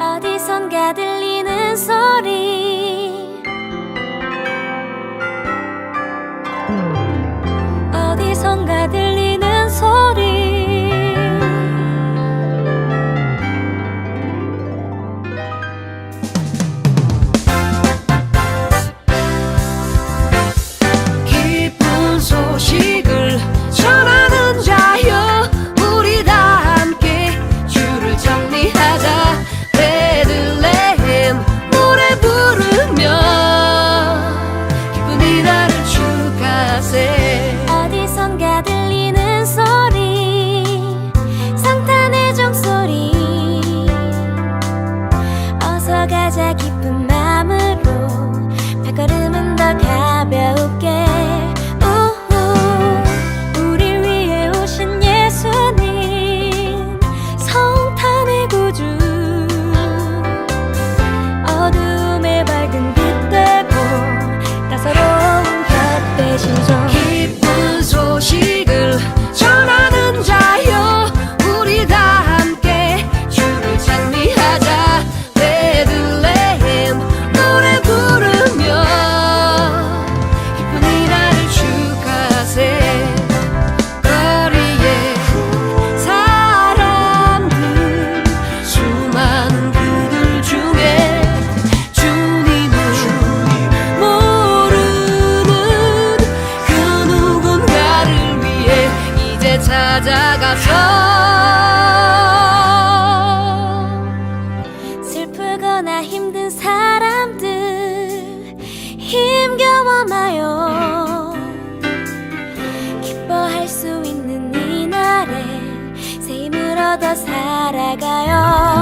어디선가 들리는 소리. 어디선가 들 keep the 찾아가서 슬프거나 힘든 사람들 힘겨워 마요. 기뻐할 수 있는 이날에 새 힘을 얻어 살아가요.